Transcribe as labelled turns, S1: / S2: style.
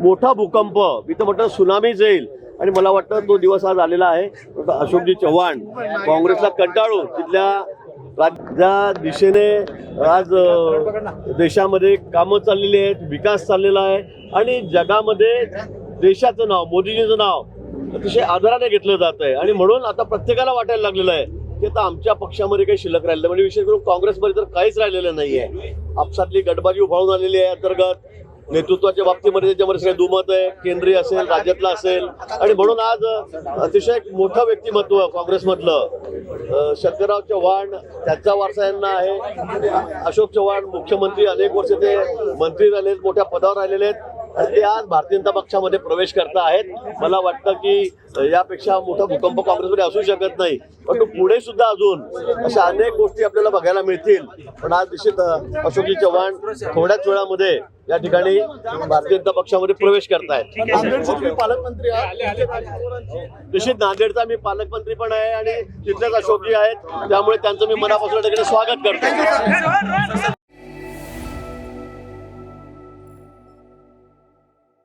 S1: मोठा भूकंप. मी तर म्हटलं सुनामीच येईल आणि मला वाटतं तो दिवस आज आलेला आहे. अशोकजी चव्हाण काँग्रेसला कंटाळून तिथल्या राज्या दिशेने आज देशामध्ये कामं चाललेली आहेत विकास चाललेला आहे. आणि जगामध्ये देशाचं नाव मोदीजीचं नाव अतिशय आदराने घेतलं जात आहे. आणि म्हणून आता प्रत्येकाला वाटायला लागलेलं आहे की आता आमच्या पक्षामध्ये काही शिल्लक राहिलं म्हणजे विशेष करून काँग्रेसमध्ये तर काहीच राहिलेलं नाहीये. आपसातली गटबाजी उभाळून आलेली आहे अंतर्गत. नेतृत्वाच्या बाबतीमध्ये त्याच्यामध्ये सगळे दुमत आहे केंद्रीय असेल राज्यातला असेल. आणि म्हणून आज अतिशय एक मोठं व्यक्तिमत्व काँग्रेसमधलं शंकरराव चव्हाण त्यांचा वारसा यांना आहे. अशोक चव्हाण मुख्यमंत्री अनेक वर्ष ते मंत्री झालेत मोठ्या पदावर राहिलेले आहेत. ते आज भारतीय जनता पक्षामध्ये प्रवेश करता आहेत. मला वाटतं की यापेक्षा मोठा भूकंप काँग्रेसमध्ये असू शकत नाही. पण पुढे सुद्धा अजून अशा अनेक गोष्टी आपल्याला बघायला मिळतील. पण आज निश्चित अशोकजी चव्हाण थोड्याच वेळामध्ये या ठिकाणी भारतीय जनता पक्षामध्ये प्रवेश करतायत. पालकमंत्री आहात. निश्चित नांदेडचा मी पालकमंत्री पण आहे आणि तिथलेच अशोकजी आहेत. त्यामुळे त्यांचं मी मनापासून स्वागत करतो